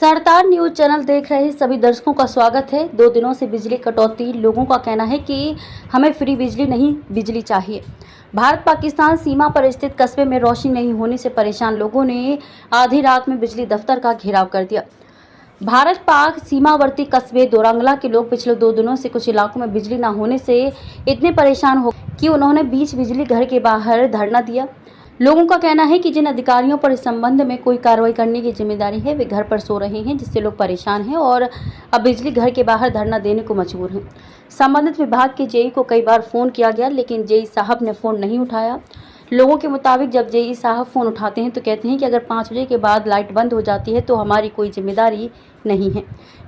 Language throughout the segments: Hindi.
सरदार न्यूज़ चैनल देख रहे सभी दर्शकों का स्वागत है। दो दिनों से बिजली कटौती। लोगों का कहना है कि हमें फ्री बिजली नहीं, बिजली चाहिए। भारत पाकिस्तान सीमा पर स्थित कस्बे में रोशनी नहीं होने से परेशान लोगों ने आधी रात में बिजली दफ्तर का घेराव कर दिया। भारत पाक सीमावर्ती कस्बे दोरंगला के लोग पिछले दो दिनों से कुछ इलाकों में बिजली न होने से इतने परेशान हो कि उन्होंने बीच बिजली घर के बाहर धरना दिया। लोगों का कहना है कि जिन अधिकारियों पर इस संबंध में कोई कार्रवाई करने की ज़िम्मेदारी है, वे घर पर सो रहे हैं, जिससे लोग परेशान हैं और अब बिजली घर के बाहर धरना देने को मजबूर हैं। संबंधित विभाग के जेई को कई बार फ़ोन किया गया, लेकिन जेई साहब ने फ़ोन नहीं उठाया। लोगों के मुताबिक जब जेई साहब फ़ोन उठाते हैं तो कहते हैं कि अगर पाँच बजे के बाद लाइट बंद हो जाती है तो हमारी कोई ज़िम्मेदारी नहीं है।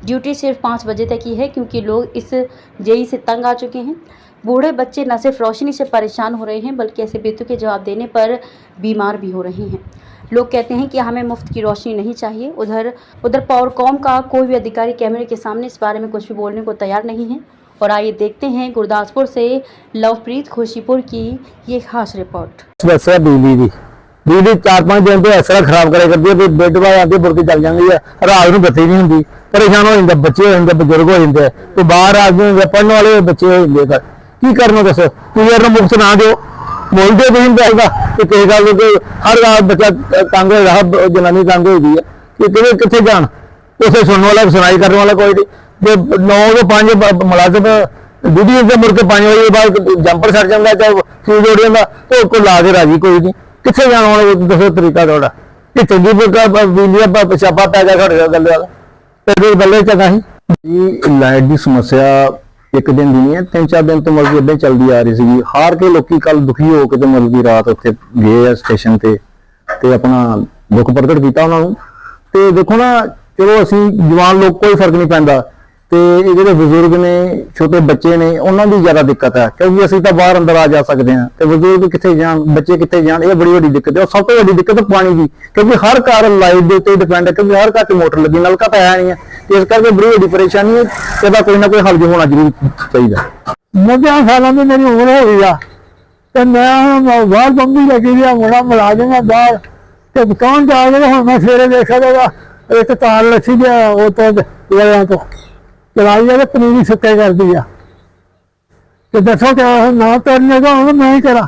ड्यूटी सिर्फ़ पाँच बजे तक ही है क्योंकि लोग इस जेई से तंग आ चुके हैं। बूढ़े बच्चे न सिर्फ़ रोशनी से परेशान हो रहे हैं, बल्कि ऐसे बेतु के जवाब देने पर बीमार भी हो रहे हैं। लोग कहते हैं कि हमें मुफ़्त की रोशनी नहीं चाहिए। उधर उधर पावरकॉम का कोई भी अधिकारी कैमरे के सामने इस बारे में कुछ भी बोलने को तैयार नहीं है। और आइए देखते हैं गुरदासपुर से लवप्रीत खुशीपुर की ये खास रिपोर्ट ਸਮੱਸਿਆ ਬਿਜਲੀ ਦੀ ਬਿਜਲੀ 4-5 ਦਿਨ ਤੋਂ ਇਸ ਤਰ੍ਹਾਂ ਖਰਾਬ ਕਰਿਆ ਕਰਦੀ ਹੈ ਵੀ ਬੈੱਡ ਬਾਅਦ ਆਉਂਦੀ ਮੁੜ ਕੇ ਚੱਲ ਜਾਂਦੀ ਹੈ ਰਾਤ ਨੂੰ ਬੱਤੀ ਨਹੀਂ ਹੁੰਦੀ ਪਰੇਸ਼ਾਨ ਹੋ ਜਾਂਦੇ ਬੱਚੇ ਹੋ ਜਾਂਦੇ ਬਜ਼ੁਰਗ ਹੋ ਜਾਂਦੇ ਤੇ ਬਾਹਰ ਆਦਮੀ ਹੁੰਦੇ ਪੜਨ ਵਾਲੇ ਬੱਚੇ ਹੋ ਜਾਂਦੇ ਘਰ ਕੀ ਕਰਨਾ ਦੱਸੋ ਕਲੀਅਰ ਨੂੰ ਮੁਕਤ ਨਾ ਦਿਓ ਬੋਲਦੇ ਵੀ ਨਹੀਂ ਚਾਹੀਦਾ ਕਿ ਕਿਸੇ ਗੱਲ ਨੂੰ ਕੋਈ ਹਰ ਰਾਤ ਬੱਚਾ ਤੰਗ ਹੋ ਰਿਹਾ ਬ- ਜਨਾਨੀ ਤੰਗ ਹੋਈ ਦੀ ਹੈ ਕਿ ਕਿਵੇਂ ਕਿੱਥੇ ਜਾਣ ਉਸੇ ਸੁਣਨ ਵਾਲਾ ਸੁਣਾਈ ਕਰਨ ਵਾਲਾ ਕੋਈ ਨਹੀਂ ਜੇ 9 ਤੋਂ 5 ਮੁਲਾਜ਼ਮ ਵੀਡੀਓ ਦੇ ਮੁੜ ਕੇ 5 ਵਜੇ ਬਾਅਦ ਜੰਪਰ ਛੱਡ ਜਾਂਦਾ ਚਾਹੇ ਫਿਊਜ਼ ਉੜ ਜਾਂਦਾ, ਤੇ ਕੋ ਲਾ ਕੇ ਰਾਜੀ, ਕੋਈ ਨਹੀਂ। ਕਿੱਥੇ ਜਾਣਾ ਹੁਣ ਦੱਸੋ ਤਰੀਕਾ ਤੁਹਾਡਾ? ਕਿ ਚੰਗੀ ਬੁੱਕਾ ਬਿਜਲੀ ਦਾ ਪਛਾਪਾ ਪੈ ਗਿਆ ਤੁਹਾਡੇ ਗੱਲ ਵਾਲਾ ਤੇ ਬੱਲੇ ਚੰਗਾ ਸੀ। ਜੀ, ਲਾਈਟ ਦੀ ਸਮੱਸਿਆ ਇੱਕ ਦਿਨ ਦੀ ਨਹੀਂ ਹੈ, ਤਿੰਨ ਚਾਰ ਦਿਨ ਤੋਂ ਮਤਲਬ ਇਦਾਂ ਚੱਲਦੀ ਆ ਰਹੀ ਸੀਗੀ। ਹਾਰ ਕੇ ਲੋਕੀ ਕੱਲ ਦੁਖੀ ਹੋ ਕੇ ਤੇ ਮਤਲਬ ਕਿ ਰਾਤ ਉੱਥੇ ਗਏ ਆ ਸਟੇਸ਼ਨ ਤੇ ਤੇ ਆਪਣਾ ਦੁੱਖ ਪ੍ਰਗਟ ਕੀਤਾ ਉਹਨਾਂ ਨੂੰ। ਤੇ ਦੇਖੋ ਨਾ, ਚਲੋ ਅਸੀਂ ਜਵਾਨ ਲੋਕ, ਕੋਈ ਫ਼ਰਕ ਨਹੀਂ ਪੈਂਦਾ। ਤੇ ਇਹ ਜਿਹੜੇ ਬਜ਼ੁਰਗ ਨੇ, ਛੋਟੇ ਬੱਚੇ ਨੇ, ਉਹਨਾਂ ਦੀ ਜ਼ਿਆਦਾ ਦਿੱਕਤ ਹੈ, ਕਿਉਂਕਿ ਅਸੀਂ ਤਾਂ ਬਾਹਰ ਅੰਦਰ ਆ ਜਾ ਸਕਦੇ ਹਾਂ ਤੇ ਬਜ਼ੁਰਗ ਕਿੱਥੇ ਜਾਣ, ਬੱਚੇ ਕਿੱਥੇ ਜਾਣ, ਇਹ ਬੜੀ ਵੱਡੀ ਦਿੱਕਤ ਹੈ। ਸਭ ਤੋਂ ਵੱਡੀ ਦਿੱਕਤ ਪਾਣੀ ਦੀ, ਕਿਉਂਕਿ ਹਰ ਘਰ ਲਾਈਟ ਦੇ ਉੱਤੇ ਡਿਪੈਂਡ ਹੈ, ਕਿਉਂਕਿ ਹਰ ਘਰ 'ਚ ਮੋਟਰ ਲੱਗੀ, ਨਲਕਾ ਤਾਂ ਹੈ ਨਹੀਂ ਹੈ। ਤੇ ਇਸ ਕਰਕੇ ਬੜੀ ਵੱਡੀ ਪਰੇਸ਼ਾਨੀ ਹੈ ਇਹਦਾ ਕੋਈ ਨਾ ਕੋਈ ਹੱਲ ਜੋ ਹੋਣਾ ਜ਼ਰੂਰ ਚਾਹੀਦਾ। ਨੌਜਵਾਨ ਸਾਲਾਂ ਦੀ ਮੇਰੀ ਉਮਰ ਹੋ ਗਈ ਆ, ਤੇ ਮੈਂ ਬਾਹਰ ਬੰਬੀ ਲੱਗੀ ਦੀ ਆ ਮੁੰਡਾ ਮੁਲਾਜ਼ਮ ਆ ਬਾਹਰ, ਤੇ ਦੁਕਾਨ ਜਾ ਕੇ ਹੁਣ ਮੈਂ ਸਵੇਰੇ ਦੇਖਿਆ ਤਾਂ ਇੱਕ ਤਾਰ ਲੱਸੀ ਦੀ ਉਹ ਤੋਂ ਵਾਲਿਆਂ ਤੋਂ। ਚਲਾਈ ਆ ਤੇ ਪਨੀਰੀ ਸੁੱਕੇ ਕਰਦੀ ਆ। ਤੇ ਦੱਸੋ ਕਿ ਉਹ ਨਾ ਕਰਨੇ ਦਾ ਹੁਣ ਮੈਂ ਹੀ ਕਰਾਂ।